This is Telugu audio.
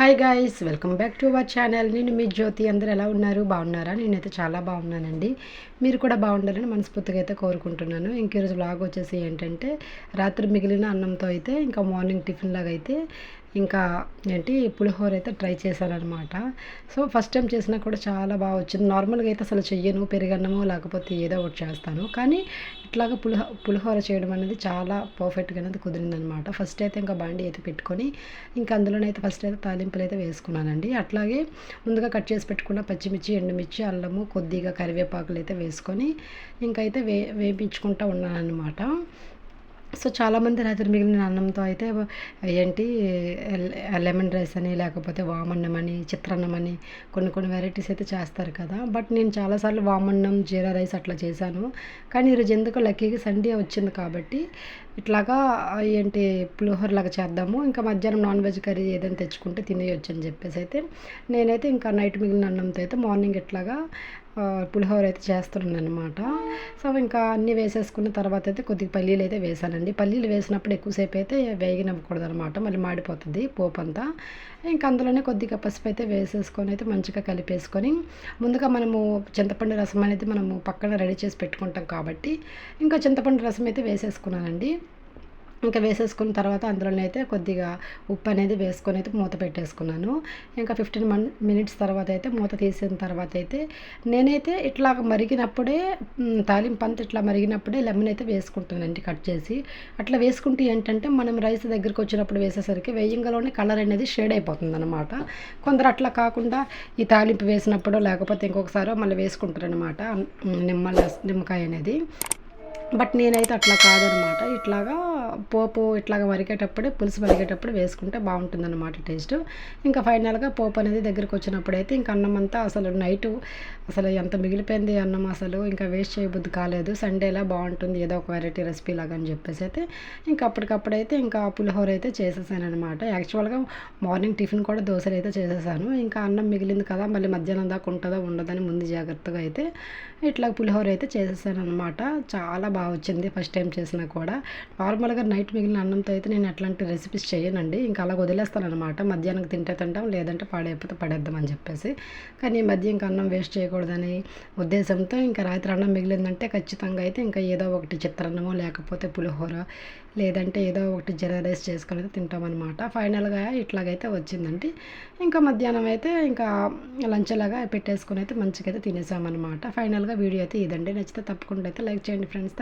Hi guys welcome back to our channel నేను మీ జ్యోతి అందరూ ఎలా ఉన్నారు? బాగున్నారా? నేనైతే చాలా బాగున్నానండి. మీరు కూడా బాగుండాలని మనస్ఫూర్తిగా అయితే కోరుకుంటున్నాను. ఇంక ఈరోజు బ్లాగ్ వచ్చేసి ఏంటంటే రాత్రి మిగిలిన అన్నంతో అయితే ఇంకా మార్నింగ్ టిఫిన్ లాగా అయితే ఇంకా ఏంటి పులిహోర అయితే ట్రై చేశానమాట సో ఫస్ట్ టైం చేసినా కూడా చాలా బాగా వచ్చింది. నార్మల్గా అయితే అసలు చెయ్యను పెరుగన్నము లేకపోతే ఏదో ఒకటి చేస్తాను. కానీ ఇట్లాగ పులిహో పులిహోర చేయడం అనేది చాలా పర్ఫెక్ట్గా అనేది కుదిరిందనమాట ఫస్ట్ అయితే ఇంకా బండి అయితే పెట్టుకొని ఇంకా అందులోనైతే ఫస్ట్ అయితే తాలింపులు అయితే వేసుకున్నానండి. అట్లాగే ముందుగా కట్ చేసి పెట్టుకున్న పచ్చిమిర్చి ఎండుమిర్చి అల్లము కొద్దిగా కరివేపాకులు అయితే వేసుకొని ఇంకైతే వే వేపించుకుంటూ ఉన్నాను అనమాట సో చాలామంది రాత్రి మిగిలిన అన్నంతో అయితే ఏంటి లెమన్ రైస్ అని లేకపోతే వామన్నం అని చిత్రాన్నం అని కొన్ని కొన్ని వెరైటీస్ అయితే చేస్తారు కదా. బట్ నేను చాలాసార్లు వామన్నం జీరా రైస్ అట్లా చేశాను. కానీ ఈరోజు ఎందుకో లక్కీగా సండే వచ్చింది కాబట్టి ఇట్లాగా ఏంటి పులిహోర లాగా చేద్దాము. ఇంకా మధ్యాహ్నం నాన్ వెజ్ కర్రీ ఏదైనా తెచ్చుకుంటే తినేయొచ్చు అని చెప్పేసి అయితే నేనైతే ఇంకా నైట్ మిగిలిన అన్నంతో అయితే మార్నింగ్ ఇట్లాగా పులిహోర అయితే చేస్తున్నాను అనమాట సో ఇంకా అన్నీ వేసేసుకున్న తర్వాత అయితే కొద్దిగా పల్లీలు అయితే వేసానండి. పల్లీలు వేసినప్పుడు ఎక్కువసేపు అయితే వేగినవ్వకూడదు అనమాట మళ్ళీ మాడిపోతుంది పోపు అంతా ఇంకా అందులోనే కొద్దిగా పసుపు అయితే వేసేసుకొని అయితే మంచిగా కలిపేసుకొని ముందుగా మనము చింతపండు రసం అనేది మనము పక్కన రెడీ చేసి పెట్టుకుంటాం కాబట్టి ఇంకా చింతపండు రసం అయితే వేసేసుకున్నానండి. ఇంకా వేసేసుకున్న తర్వాత అందులోనే అయితే కొద్దిగా ఉప్పు అనేది వేసుకొని అయితే మూత పెట్టేసుకున్నాను. ఇంకా ఫిఫ్టీన్ మన్ మినిట్స్ తర్వాత అయితే మూత తీసిన తర్వాత అయితే నేనైతే ఇట్లా మరిగినప్పుడే తాలింపు అంతా ఇట్లా మరిగినప్పుడే లెమన్ అయితే వేసుకుంటానండి కట్ చేసి. అట్లా వేసుకుంటే ఏంటంటే మనం రైస్ దగ్గరికి వచ్చినప్పుడు వేసేసరికి వేయంగలోనే కలర్ అనేది షేడ్ అయిపోతుంది అనమాట కొందరు అట్లా కాకుండా ఈ తాలింపు వేసినప్పుడు లేకపోతే ఇంకొకసారి మళ్ళీ వేసుకుంటారనమాట నిమ్మ నిమ్మకాయ అనేది. బట్ నేనైతే అట్లా కాదనమాట. ఇట్లాగా పోపు ఇట్లాగా మరిగేటప్పుడే పులుసు వరిగేటప్పుడు వేసుకుంటే బాగుంటుందన్నమాట టేస్ట్. ఇంకా ఫైనల్గా పోపు అనేది దగ్గరికి వచ్చినప్పుడు అయితే ఇంకా అన్నం అంతా అసలు నైట్ అసలు ఎంత మిగిలిపోయింది అన్నం అసలు ఇంకా వేస్ట్ చేయబుద్ధి కాలేదు. సండేలా బాగుంటుంది ఏదో ఒక వెరైటీ రెసిపీ లాగా అని చెప్పేసి అయితే ఇంకా అప్పటికప్పుడైతే ఇంకా పులిహోర అయితే చేసేసాను అనమాట యాక్చువల్గా మార్నింగ్ టిఫిన్ కూడా దోశలు అయితే చేసేసాను. ఇంకా అన్నం మిగిలింది కదా మళ్ళీ మధ్యాహ్నం దాకా ఉంటుందో ఉండదని ముందు జాగ్రత్తగా అయితే ఇట్లా పులిహోర అయితే చేసేసాను అనమాట చాలా బాగా వచ్చింది ఫస్ట్ టైం చేసినా కూడా. నార్మల్గా నైట్ మిగిలిన అన్నంతో అయితే నేను అట్లాంటి రెసిపీస్ చేయనండి. ఇంకా అలా వదిలేస్తాను అనమాట మధ్యాహ్నం తింటే తింటాం లేదంటే పాడైపోతే పడేద్దామని చెప్పేసి. కానీ ఈ మధ్య ఇంకా అన్నం వేస్ట్ చేయకూడదని ఉద్దేశంతో ఇంకా రాత్రి అన్నం మిగిలిందంటే ఖచ్చితంగా అయితే ఇంకా ఏదో ఒకటి చిత్రాన్నమో లేకపోతే పులిహోర లేదంటే ఏదో ఒకటి జర రైస్ చేసుకొని తింటామన్నమాట. ఫైనల్గా ఇట్లాగైతే వచ్చిందండి. ఇంకా మధ్యాహ్నం అయితే ఇంకా లంచ్ లాగా పెట్టేసుకొని అయితే మంచిగా అయితే తినేసామన్నమాట. ఫైనల్గా వీడియో అయితే ఇదండి. నచ్చితే తప్పకుండా అయితే లైక్ చేయండి ఫ్రెండ్స్.